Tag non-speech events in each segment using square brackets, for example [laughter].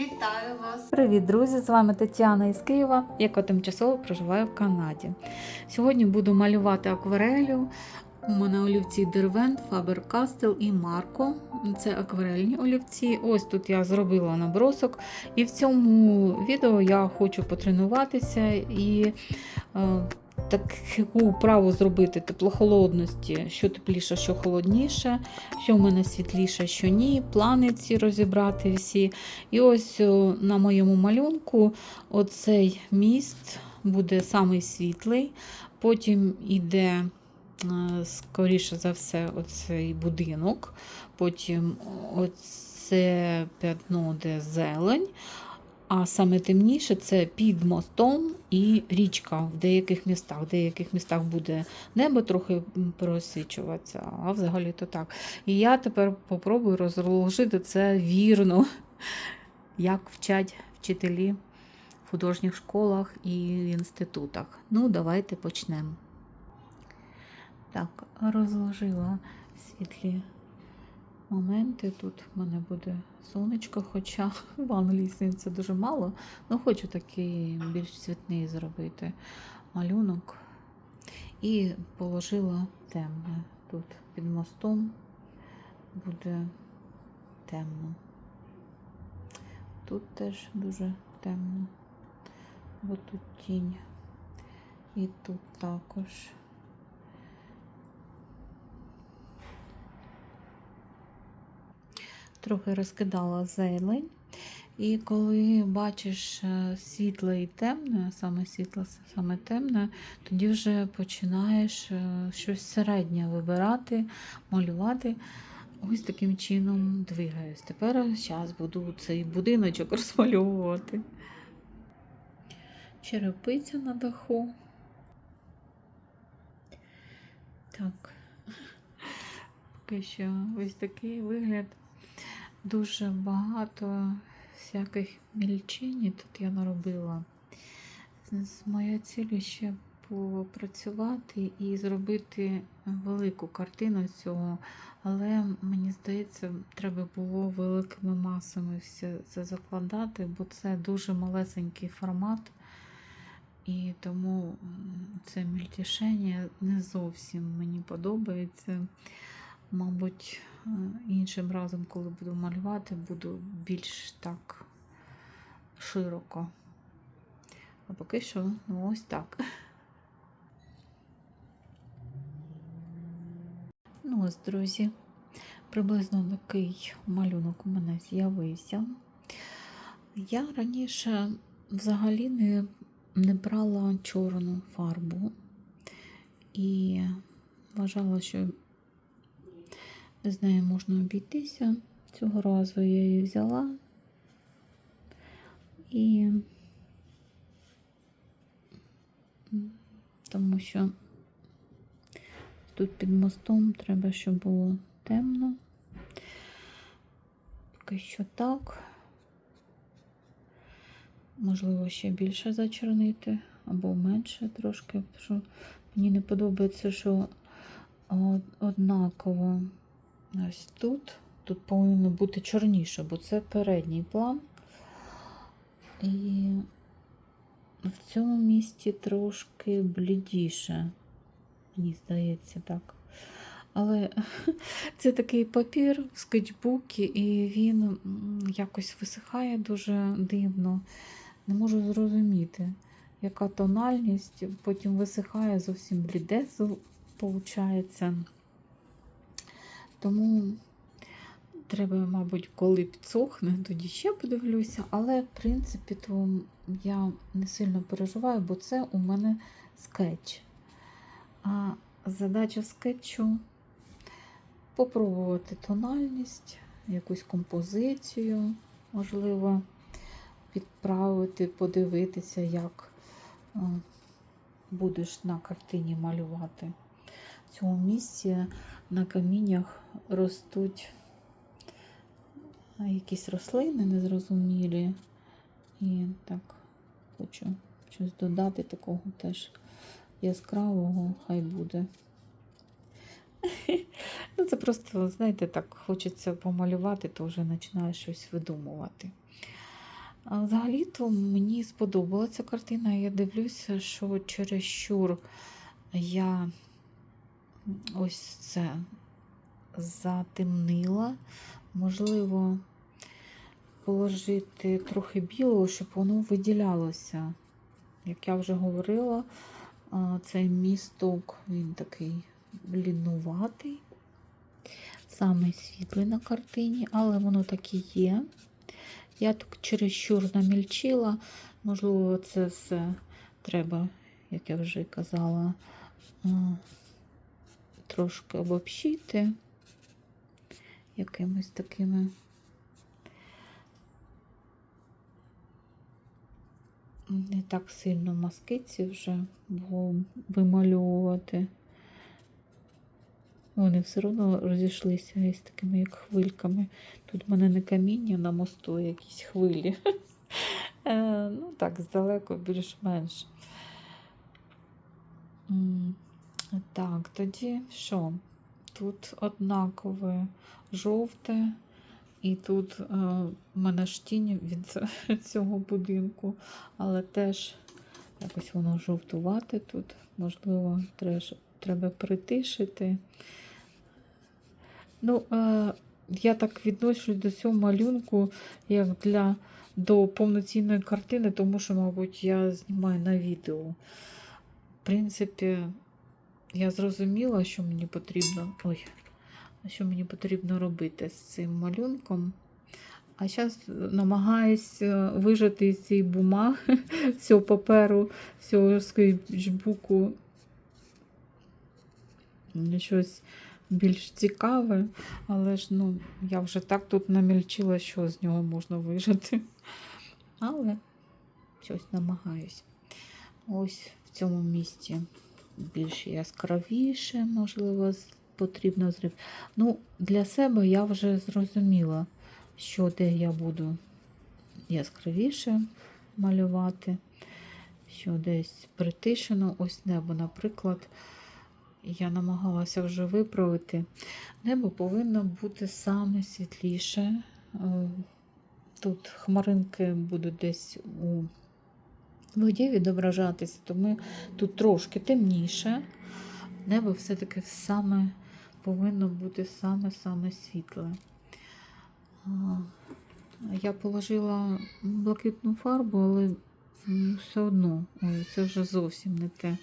Вітаю вас! Привіт, друзі! З вами Тетяна із Києва, яка тимчасово проживає в Канаді. Сьогодні буду малювати акварелю. У мене олівці Дервент, Faber Castell і Марко. Це акварельні олівці. Ось тут я зробила набросок. І в цьому відео я хочу потренуватися і е, таку вправу зробити теплохолодності, що тепліше, що холодніше, що в мене світліше, що ні. Плани ці розібрати всі. І ось на моєму малюнку оцей міст буде самий світлий, потім іде, е, скоріше за все, оцей будинок, потім оце п'ятно, де зелень. А саме темніше це під мостом і річка в деяких містах. В деяких містах буде небо трохи просвічуватися, а взагалі то так. І я тепер попробую розложити це вірно, [laughs] як вчать вчителі в художніх школах і інститутах. Ну, давайте почнемо. Так, розложила світлі моменти. Тут в мене буде сонечко, хоча в англійській це дуже мало. Ну, хочу такий більш цвітний зробити малюнок. І положила темне. Тут під мостом буде темно. Тут теж дуже темно. Бо тут тінь. І тут також. Трохи розкидала зелень. І коли бачиш е, світле і темне, саме світле, саме темне, тоді вже починаєш е, щось середнє вибирати, малювати. Ось таким чином двигаюсь. Тепер зараз буду цей будиночок [laughs] розмальовувати. Черепиця на даху. Так. [laughs] Поки що ось такий вигляд. Дуже багато всяких мільчині тут я наробила. Моя ціль ще попрацювати і зробити велику картину цього, але мені здається, треба було великими масами все це закладати, бо це дуже малесенький формат. І тому це мільтішення не зовсім мені подобається. Мабуть, е, іншим разом, коли буду малювати, буду більш так широко. А поки що, ну ось так. Ну ось, друзі, приблизно такий малюнок у мене з'явився. Я раніше взагалі не, не брала чорну фарбу і вважала, що з нею можна обійтися. Цього разу я її взяла і тому що тут під мостом треба, щоб було темно. Поки що так. Можливо, ще більше зачернити або менше трошки, тому що мені не подобається, що однаково ось тут. Тут повинно бути чорніше, бо це передній план. І в цьому місці трошки блідіше, мені здається, так. Але [laughs] це такий папір, скетчбуки, і він якось висихає дуже дивно. Не можу зрозуміти, яка тональність, потім висихає зовсім бліде, виходить. Тому треба, мабуть, коли підсохне, тоді ще подивлюся. Але, в принципі, то я не сильно переживаю, бо це у мене скетч. А задача скетчу попробувати тональність, якусь композицію, можливо, підправити, подивитися, як е, будеш на картині малювати. В цьому місці на каміннях ростуть якісь рослини незрозумілі. І так хочу щось додати такого теж яскравого, хай буде. [laughs] Ну, це просто, знаєте, так, хочеться помалювати, то вже починаєш щось видумувати. Взагалі-то мені сподобалася картина. Я дивлюся, що чересчур я ось це затемнила. Можливо, положити трохи білого, щоб воно виділялося. Як я вже говорила, цей місток він такий бліднуватий, саме світлий на картині, але воно так і є. Я так чересчур намільчила. Можливо, це все треба, як я вже казала, трошки обобщити якимись такими не так сильно маскиці вже було вимальовувати. Вони все одно розійшлися із такими, як хвильками. Тут в мене не каміння на мосту, якісь хвилі. [laughs] Е, Ну, так, здалеку більш-менш. Так, тоді що? Тут однакове жовте, і тут е, в мене ж тінь від [laughs] цього будинку, але теж якось воно жовтувати тут. Можливо, треш- треба притишити. Ну, е, я так відношусь до цього малюнку, як для до повноцінної картини, тому що, мабуть, я знімаю на відео. В принципі, я зрозуміла, що мені потрібно. Ой, що мені потрібно робити з цим малюнком. А зараз намагаюсь е, вижати з цієї бумаги, [laughs] з цього паперу, з цього скетчбуку щось більш цікаве, але ж ну, я вже так тут намільчила, що з нього можна вижити. Але щось намагаюсь. Ось в цьому місці більш яскравіше, можливо, потрібно зрив. Ну, для себе я вже зрозуміла, що де я буду яскравіше малювати, що десь притишено. Ось небо, наприклад, я намагалася вже виправити. Небо повинно бути саме світліше. Е, Тут хмаринки будуть десь у воді відображатися, тому тут трошки темніше. Небо все-таки саме повинно бути саме-саме світле. Я положила блакитну фарбу, але все одно, ой, це вже зовсім не те.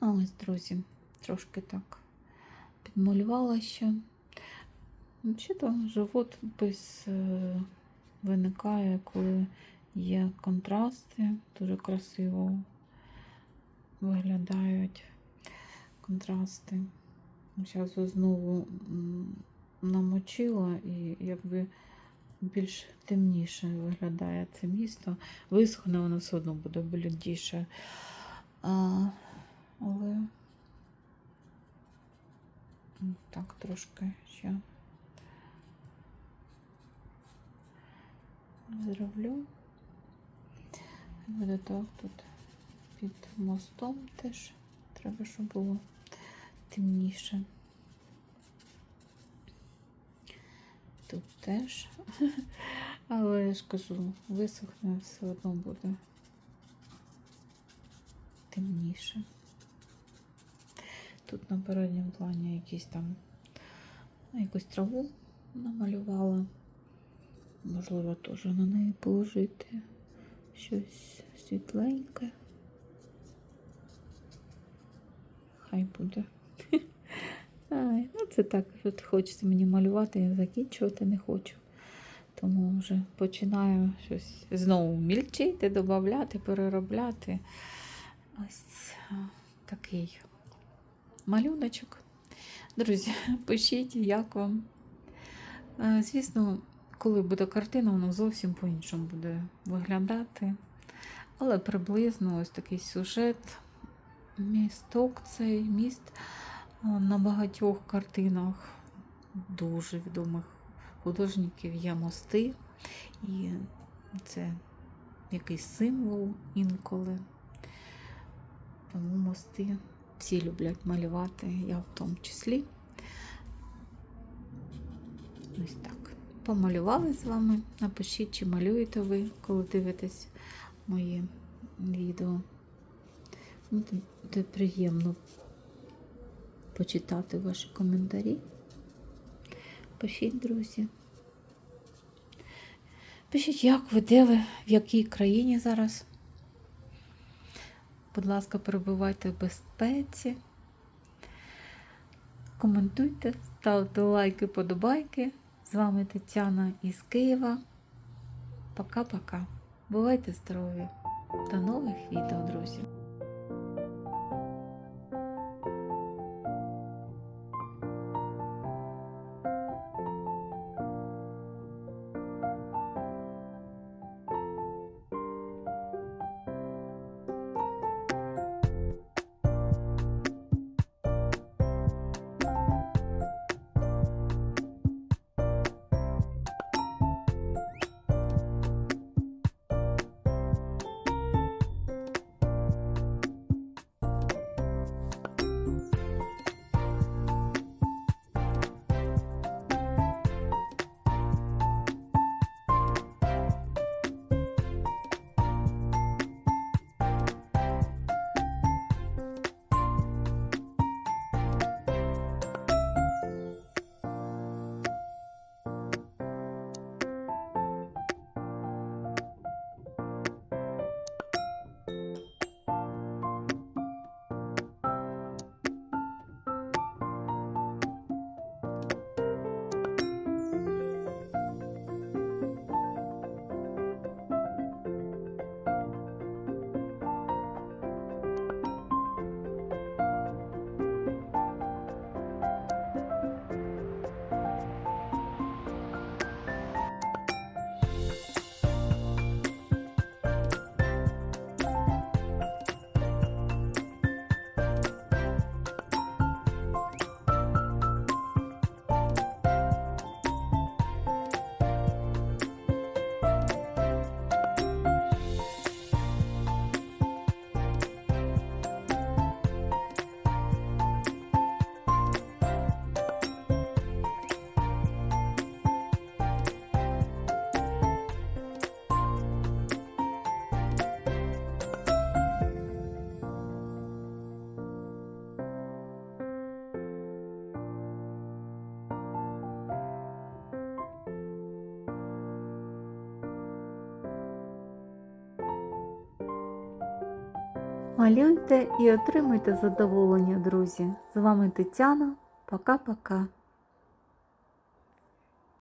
Ось, друзі, трошки так підмалювала ще. Взагалі, живопис е, виникає, коли є контрасти, дуже красиво виглядають контрасти. Зараз знову намочила і якби більш темніше виглядає це місто. Висохне, воно все одно буде блідіше. Але так трошки ще зроблю. Буде так тут під мостом теж треба, щоб було темніше. Тут теж. [laughs] Але я ж кажу, висохне все одно буде темніше. Тут на передньому плані якісь там якусь траву намалювала. Можливо, теж на неї положити щось світленьке. Хай буде. [laughs] Ай, ну це так, от хочеться мені малювати, я закінчувати не хочу. Тому вже починаю щось знову мільчити, додати, переробляти. Ось такий малюночок. Друзі, [laughs] пишіть, як вам. Е, Звісно, коли буде картина, воно зовсім по-іншому буде виглядати. Але приблизно ось такий сюжет. Місток цей міст на багатьох картинах дуже відомих художників є мости. І це якийсь символ інколи. Тому мости всі люблять малювати, я в тому числі. Ось так. Помалювали з вами. Напишіть, чи малюєте ви, коли дивитесь мої відео. Буде буде приємно почитати ваші коментарі. Пишіть, друзі. Пишіть, як ви, де ви, в якій країні зараз. Будь ласка, перебувайте в безпеці. Коментуйте, ставте лайки, подобайки. З вами Тетяна із Києва. Пока-пока. Бувайте здорові. До нових відео, друзі. Малюйте і отримуйте задоволення, друзі. З вами Тетяна. Пока-пока.